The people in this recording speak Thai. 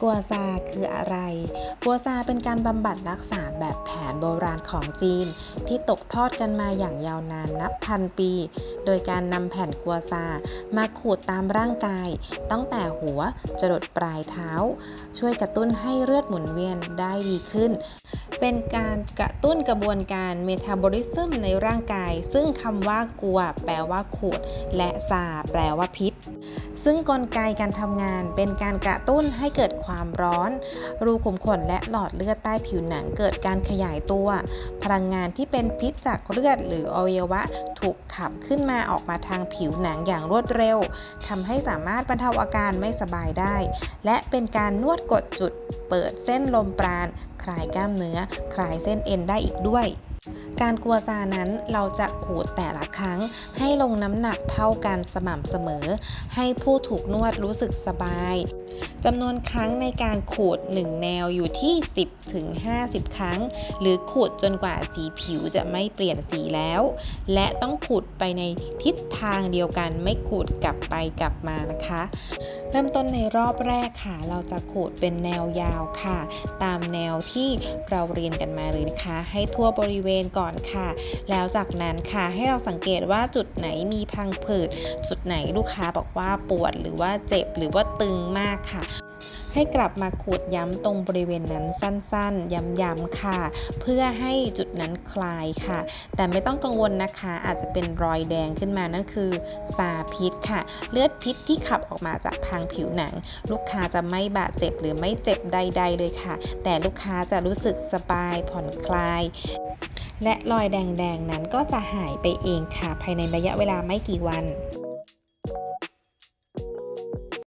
กัวซาคืออะไร กัวซาเป็นการบำบัดรักษาแบบแผนโบราณของจีน ที่ตกทอดกันมาอย่างยาวนานนับพันปี โดยการนำแผ่นกัวซามาขูดตามร่างกาย ตั้งแต่หัวจรดปลายเท้า ช่วยกระตุ้นให้เลือดหมุนเวียนได้ดีขึ้น เป็นการกระตุ้นกระบวนการเมตาบอลิซึมในร่างกาย ซึ่งคำว่ากัว แปลว่าขูด และซาแปลว่าพิษ ซึ่งกลไกการทำงานเป็นการกระตุ้นให้เกิดความร้อน รูขุมขนและหลอดเลือดใต้ผิวหนังเกิดการขยายตัว พลังงานที่เป็นพิษจากเลือดหรืออวัยวะถูกขับขึ้นมาออกมาทางผิวหนังอย่างรวดเร็วทำให้สามารถบรรเทาอาการไม่สบายได้ และเป็นการนวดกดจุด เปิดเส้นลมปราณคลายกล้ามเนื้อ คลายเส้นเอ็นได้อีกด้วยการกลัวซานั้นเราจะขูดแต่ละครั้งให้ลงน้ำหนักเท่ากันสม่ำเสมอ ให้ผู้ผู้ถูกนวดรู้สึกสบายจำนวนครั้งในการขูด 1 แนวอยู่ที่ 10ถึง50 ครั้ง หรือขูดจนกว่าสีผิวจะไม่เปลี่ยนสีแล้ว และต้องขูดไปในทิศทางเดียวกันไม่ขูดกลับไปกลับมานะคะ เริ่มต้นในรอบแรกค่ะ เราจะขูดเป็นแนวยาวค่ะ ตามแนวที่เราเรียนกันมาเลยนะคะ ให้ทั่วบริเวณก่อนค่ะ แล้วจากนั้นค่ะให้เราสังเกตว่าจุดไหนมีพังผืดจุดไหนลูกค้าบอกว่าปวดหรือว่าเจ็บหรือว่าตึงมากค่ะ ให้กลับมาขูดย้ำตรงบริเวณนั้นสั้นๆ ย้ำๆค่ะ เพื่อให้จุดนั้นคลายค่ะ แต่ไม่ต้องกังวลนะคะ อาจจะเป็นรอยแดงขึ้นมานั่นคือซาพิษค่ะ เลือดพิษที่ขับออกมาจากทางผิวหนัง ลูกค้าจะไม่บาดเจ็บหรือไม่เจ็บใด ๆ เลยค่ะ แต่ลูกค้าจะรู้สึกสบายผ่อนคลายและรอยแดงๆนั้นก็จะหายไปเองค่ะ ภายในระยะเวลาไม่กี่วัน